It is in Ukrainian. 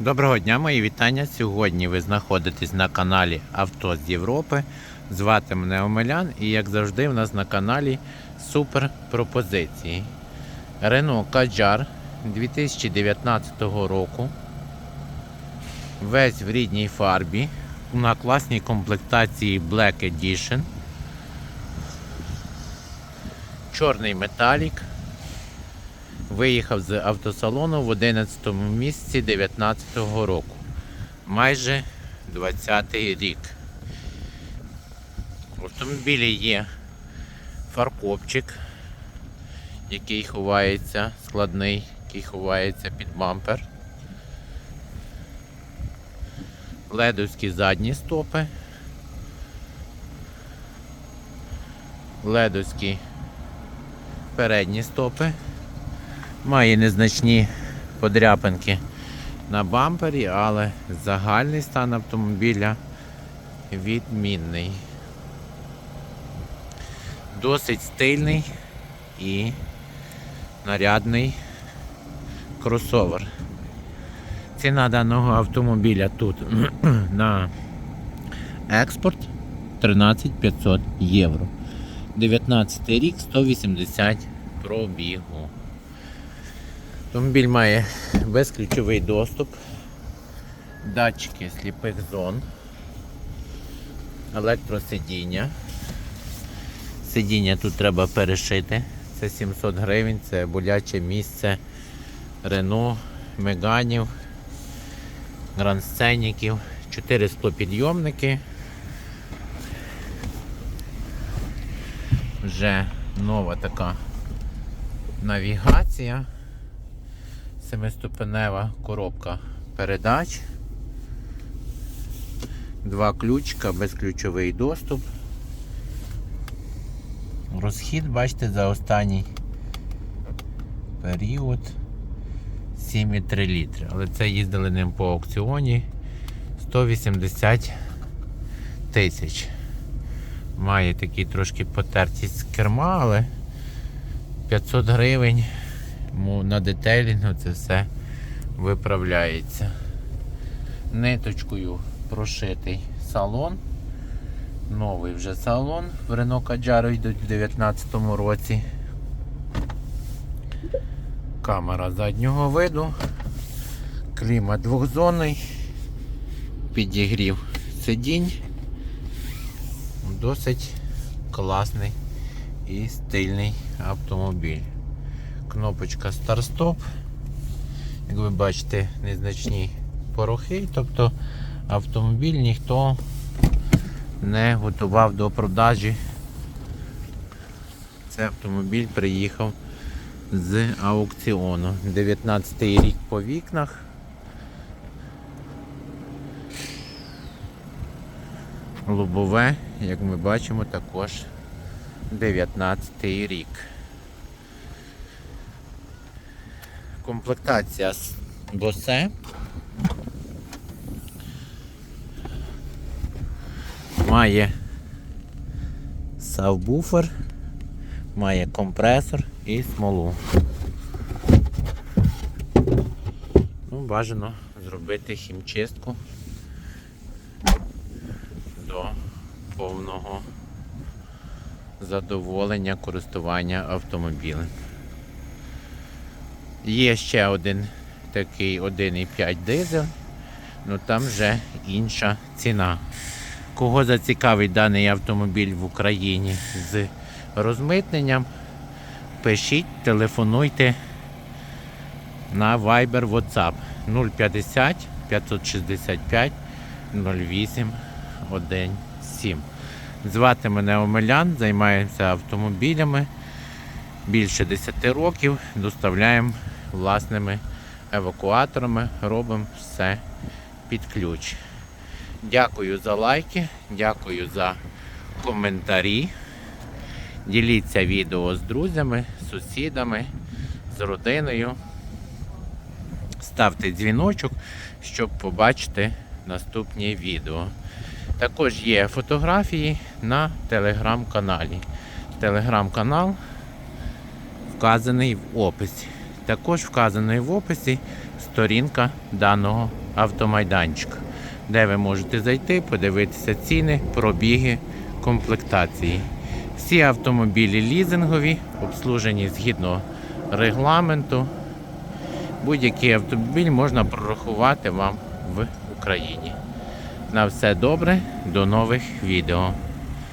Доброго дня, мої вітання. Сьогодні ви знаходитесь на каналі Авто з Європи. Звати мене Омелян і як завжди в нас на каналі супер пропозиції. Renault Kadjar 2019 року. Весь в рідній фарбі. На класній комплектації Black Edition. Чорний металік. Виїхав з автосалону в 11 місяці 2019 року. Майже 20-й рік. В автомобілі є фаркопчик, який ховається, складний, який ховається під бампер. Ледовські задні стопи. Ледовські передні стопи. Має незначні подряпинки на бампері, але загальний стан автомобіля відмінний. Досить стильний і нарядний кросовер. Ціна даного автомобіля тут на експорт 13 500 євро. 19 рік 180 пробігу. Автомобіль має безключовий доступ, датчики сліпих зон, електросидіння. Сидіння тут треба перешити. Це 700 гривень, це боляче місце Рено, Меганів, Грандсценіків, 4 склопідйомники. Вже нова така навігація. Семиступенева коробка передач. Два ключка, безключовий доступ. Розхід, бачите, за останній період 7,3 літри. Але це їздили ним по аукціоні 180 тисяч. Має такі трошки потертість керма, але 500 гривень Му на детейлінгу це все виправляється. Ниточкою прошитий салон. Новий вже салон в Renault Kadjar йдуть в 2019 році. Камера заднього виду, клімат двохзонний, підігрів сидінь. Досить класний і стильний автомобіль кнопочка старт-стоп. Як ви бачите, незначні порохи, тобто автомобіль ніхто не готував до продажі. Це автомобіль приїхав з аукціону. 19 рік по вікнах. Лобове, як ми бачимо, також 19 рік. Комплектація босе. Має сабвуфер, має компресор і смолу. Ну, Бажано зробити хімчистку до повного задоволення користування автомобілем. Є ще один такий 1,5 дизель, ну там вже інша ціна. Кого зацікавить даний автомобіль в Україні з розмитненням, пишіть, телефонуйте на Viber WhatsApp 050 565 08 17. Звати мене Омелян, займаємося автомобілями. Більше 10 років доставляємо власними евакуаторами, робимо все під ключ. Дякую за лайки, дякую за коментарі. Діліться відео з друзями, сусідами, з родиною. Ставте дзвіночок, щоб побачити наступні відео. Також є фотографії на телеграм-каналі. Телеграм-канал вказаний в описі. Також вказаний в описі сторінка даного автомайданчик, де ви можете зайти, подивитися ціни, пробіги, комплектації. Всі автомобілі лізингові, обслужені згідно регламенту. Будь-який автомобіль можна прорахувати вам в Україні. На все добре, до нових відео.